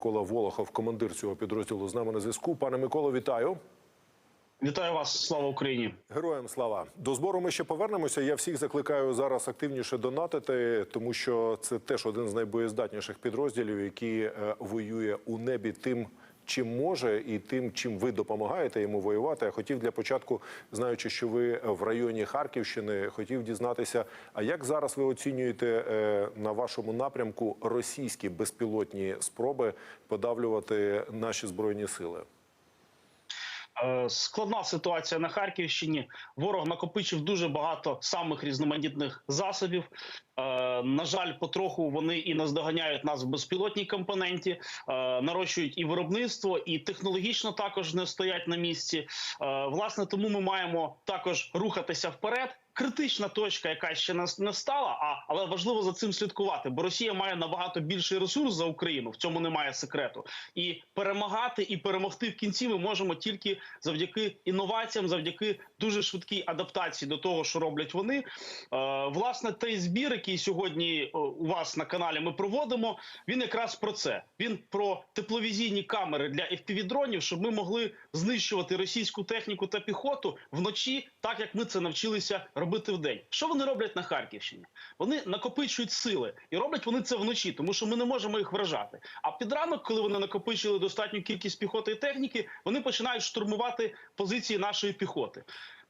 Микола Волохов, командир цього підрозділу, з нами на зв'язку. Пане Миколо, вітаю. Вітаю вас, слава Україні. Героям слава до збору. Ми ще повернемося. Я всіх закликаю зараз активніше донатити, тому що це теж один з найбоєздатніших підрозділів, який е, воює у небі тим. Чим може і тим, чим ви допомагаєте йому воювати. Я хотів для початку, знаючи, що ви в районі Харківщини, хотів дізнатися, а як зараз ви оцінюєте е, на вашому напрямку російські безпілотні спроби подавлювати наші збройні сили? Е, Складна ситуація на Харківщині. Ворог накопичив дуже багато самих різноманітних засобів. Е, На жаль, потроху вони і наздоганяють нас в безпілотній компоненті, е, нарощують і виробництво, і технологічно також не стоять на місці. Власне, тому ми маємо також рухатися вперед. Критична точка, яка ще не стала, а але важливо за цим слідкувати, бо Росія має набагато більший ресурс за Україну. В цьому немає секрету. І перемагати і перемогти в кінці ми можемо тільки завдяки інноваціям, завдяки дуже швидкій адаптації до того, що роблять вони. Е, власне, той збір, який сьогодні е, у вас на каналі ми проводимо, він якраз про це. Він про тепловізійні камери для FPV-дронів, щоб ми могли знищувати російську техніку та піхоту вночі, так як ми це навчилися робити в день. Що вони роблять на Харківщині? Вони накопичують сили і роблять вони це вночі, тому що ми не можемо їх вражати. А під ранок, коли вони накопичили достатню кількість піхоти і техніки, вони починають штурмувати позиції нашої піхоти.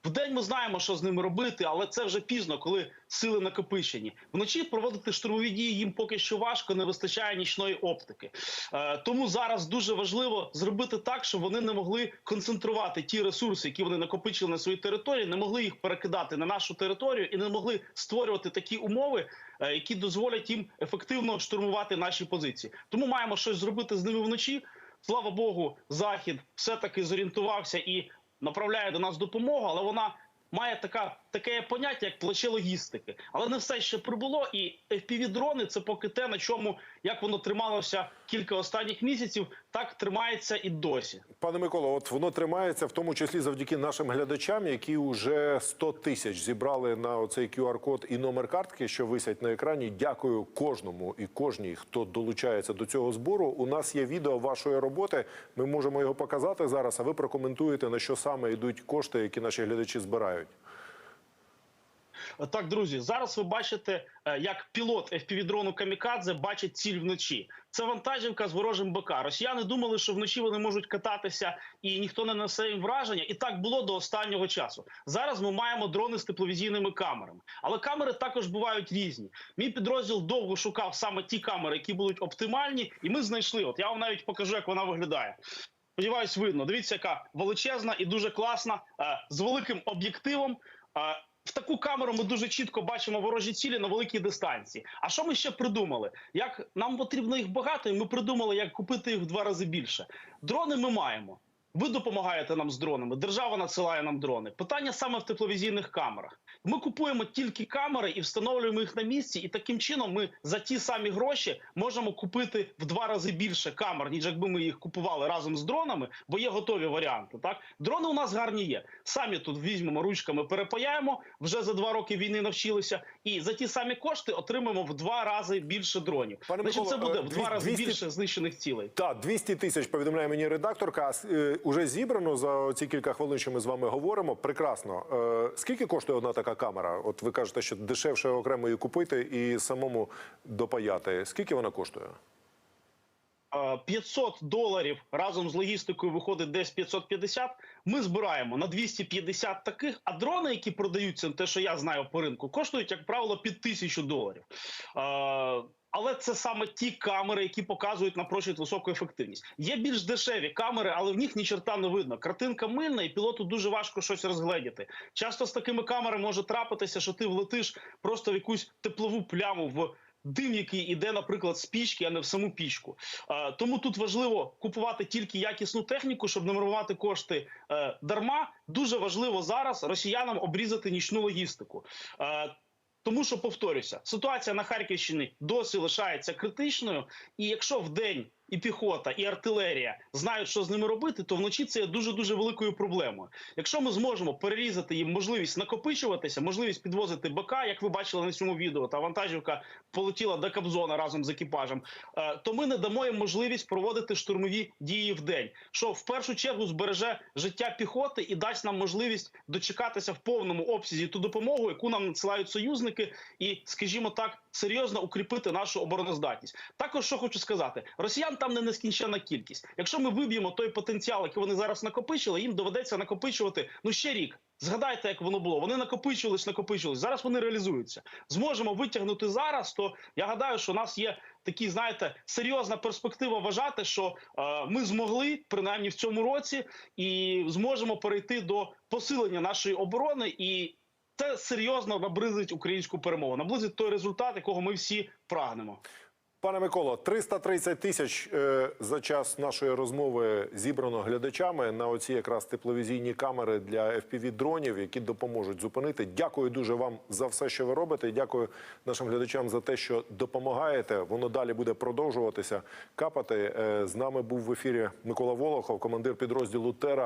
Вдень ми знаємо, що з ними робити, але це вже пізно, коли сили накопичені. Вночі проводити штурмові дії їм поки що важко, не вистачає нічної оптики. Е, тому зараз дуже важливо зробити так, щоб вони не могли концентрувати ті ресурси, які вони накопичили на своїй території, не могли їх перекидати на нашу територію і не могли створювати такі умови, е, які дозволять їм ефективно штурмувати наші позиції. Тому маємо щось зробити з ними вночі. Слава Богу, захід все таки зорієнтувався і направляє до нас допомогу, але вона має така таке поняття, як плече логістики. Але не все ще прибуло. І FPV-дрони – це поки те, на чому як воно трималося кілька останніх місяців, так тримається і досі. Пане Миколо, от воно тримається в тому числі завдяки нашим глядачам, які вже 100 тисяч зібрали на оцей QR-код і номер картки, що висять на екрані. Дякую кожному і кожній, хто долучається до цього збору. У нас є відео вашої роботи. Ми можемо його показати зараз. А ви прокоментуєте на що саме йдуть кошти, які наші глядачі збирають. Так, друзі, зараз ви бачите, е, як пілот FPV-дрону Камікадзе бачить ціль вночі. Це вантажівка з ворожим БК. Росіяни думали, що вночі вони можуть кататися і ніхто не несе їм враження. І так було до останнього часу. Зараз ми маємо дрони з тепловізійними камерами, але камери також бувають різні. Мій підрозділ довго шукав саме ті камери, які будуть оптимальні, і ми знайшли. От я вам навіть покажу, як вона виглядає. Сподіваюсь, видно. Дивіться, яка величезна і дуже класна, е, з великим об'єктивом. В таку камеру ми дуже чітко бачимо ворожі цілі на великій дистанції. А що ми ще придумали? Як нам потрібно їх багато, і ми придумали, як купити їх в два рази більше. Дрони ми маємо. Ви допомагаєте нам з дронами. Держава надсилає нам дрони. Питання саме в тепловізійних камерах. Ми купуємо тільки камери і встановлюємо їх на місці. І таким чином ми за ті самі гроші можемо купити в два рази більше камер, ніж якби ми їх купували разом з дронами, бо є готові варіанти. Так дрони у нас гарні є. Самі тут візьмемо ручками, перепаяємо. Вже за два роки війни навчилися, і за ті самі кошти отримаємо в два рази більше дронів. Пане Значить, це буде е, в два рази більше знищених цілей. Так, 200 тисяч повідомляє мені редакторка. Уже зібрано за ці кілька хвилин, що ми з вами говоримо. Прекрасно. Е, Скільки коштує одна така камера? От ви кажете, що дешевше окремо її купити і самому допаяти. Скільки вона коштує? Е, 500 доларів разом з логістикою виходить десь 550. Ми збираємо на 250 таких. А дрони, які продаються, те, що я знаю по ринку, коштують, як правило, під 1000 доларів. Е, але це саме ті камери, які показують напрочуд високу ефективність. Є більш дешеві камери, але в них ні черта не видно. Картинка мильна, і пілоту дуже важко щось розгледіти. Часто з такими камерами може трапитися, що ти влетиш просто в якусь теплову пляму в. Дим, який іде, наприклад, з пічки, а не в саму пічку. Тому тут важливо купувати тільки якісну техніку, щоб не марувати кошти е, дарма. Дуже важливо зараз росіянам обрізати нічну логістику. Тому що повторюся, ситуація на Харківщині досі лишається критичною, і якщо в день і піхота, і артилерія знають, що з ними робити, то вночі це є дуже дуже великою проблемою. Якщо ми зможемо перерізати їм можливість накопичуватися, можливість підвозити БК, як ви бачили на цьому відео, та вантажівка полетіла до Кобзона разом з екіпажем, е, то ми не дамо їм можливість проводити штурмові дії в день, що в першу чергу збереже життя піхоти і дасть нам можливість дочекатися в повному обсязі ту допомогу, яку нам надсилають союзники, і, скажімо так, серйозно укріпити нашу обороноздатність. Також що хочу сказати, росіян там не нескінченна кількість. Якщо ми виб'ємо той потенціал, який вони зараз накопичили, їм доведеться накопичувати ну ще рік. Згадайте, як воно було. Вони накопичувались, накопичувались. Зараз вони реалізуються. Зможемо витягнути зараз. То я гадаю, що у нас є такі, знаєте, серйозна перспектива вважати, що е, ми змогли принаймні в цьому році і зможемо перейти до посилення нашої оборони і. Це серйозно наблизить українську перемогу, наблизить той результат, якого ми всі прагнемо. Пане Миколо, 330 тисяч е, за час нашої розмови зібрано глядачами на оці якраз тепловізійні камери для fpv дронів, які допоможуть зупинити. Дякую дуже вам за все, що ви робите. Дякую нашим глядачам за те, що допомагаєте. Воно далі буде продовжуватися капати. Е, з нами був в ефірі Микола Волохов, командир підрозділу Тера.